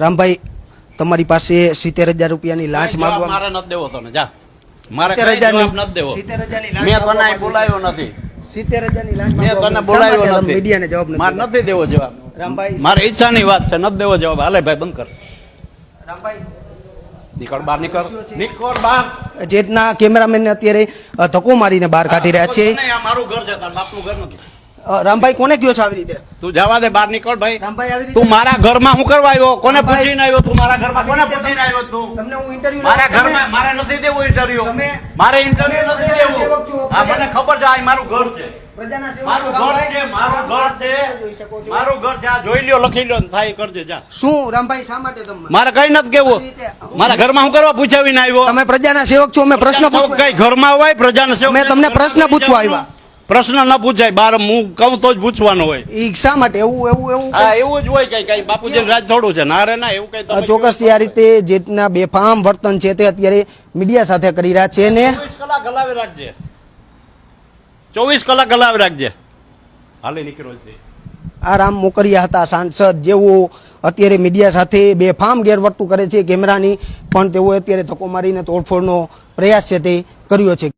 રામભાઈ તમારી પાસે સિત્તેર હજાર રૂપિયાની લાંચ માગવા મારે નથી દેવો તને જા. મારે સિત્તેર હજાર નથી દેવો. સિત્તેર હજારની લાંચ મેં તને બોલાવ્યો નથી. સિત્તેર હજારની લાંચ મેં તને બોલાવ્યો નથી? મીડિયાને જવાબ નથી મારે નથી દેવો જવાબ. રામભાઈ મારી ઈચ્છાની વાત છે નથી દેવો જવાબ. હાલે ભાઈ બંધ કર. રામભાઈ નીકળ બહાર નીકળ. નીકળ બહાર. જે કેમેરામેન અત્યારે ધક્કો મારીને બહાર કાઢી રહ્યા છે. આ મારું ઘર છે તાર બાપનું ઘર નથી. રામભાઈ કોને કયો છો આવી રીતે? તું જવા દે બહાર નીકળ ભાઈ. રામભાઈ આવી તું મારા ઘરમાં હું કરવા આવ્યો? કોને. પૂછીને આવ્યો તું? મારા ઘરમાં કોને પૂછીને આવ્યો તું? તમને હું ઇન્ટરવ્યુ મારા ઘરમાં મારે નથી દેવું ઇન્ટરવ્યુ તમે- મારે ઇન્ટરવ્યુ નથી દેવું. હા મને ખબર છે આ મારું ઘર છે. પ્રજાના સેવક મારું છો, ઘર છે મારું ઘર છે. જોઈ શકો મારું ઘર છે આ જોઈ લ્યો લખી લ્યો થાય કરજે જા. શું રામભાઈ શા માટે તમે મારે કઈ નથી કેવું મારા ઘરમાં હું કરવા પૂછાવીને આવ્યો. તમે પ્રજાના સેવક છો અમે પ્રશ્ન પૂછવા કઈ ઘરમાં હોય પ્રજાના સેવક મેં તમને પ્રશ્ન પૂછવા આવ્યા. પ્રશ્ન ન પૂછાય બાર હું કહું તો જ પૂછવાનો હોય. ઈ શા માટે? એવું એવું એવું હા એવું જ હોય કઈ કઈ બાપુજી રાજ થોડું છે. ના રે ના એવું કઈ ચોક્કસ આ રીતે જે રીતના બેફામ વર્તન છે તે અત્યારે મીડિયા સાથે કરી રહ્યા છે ને ચોવીસ કલાક હલાવી રાખજે. ચોવીસ કલાક હલાવી રાખજે. હાલે નીકળો છે આ રામ મોકરિયા હતા સાંસદ જેઓ અત્યારે મીડિયા સાથે બેફામ ગેરવર્તું કરે છે કેમેરાની પણ તેઓએ અત્યારે ધક્કો મારીને તોડફોડનો પ્રયાસ છે તે કર્યો છે.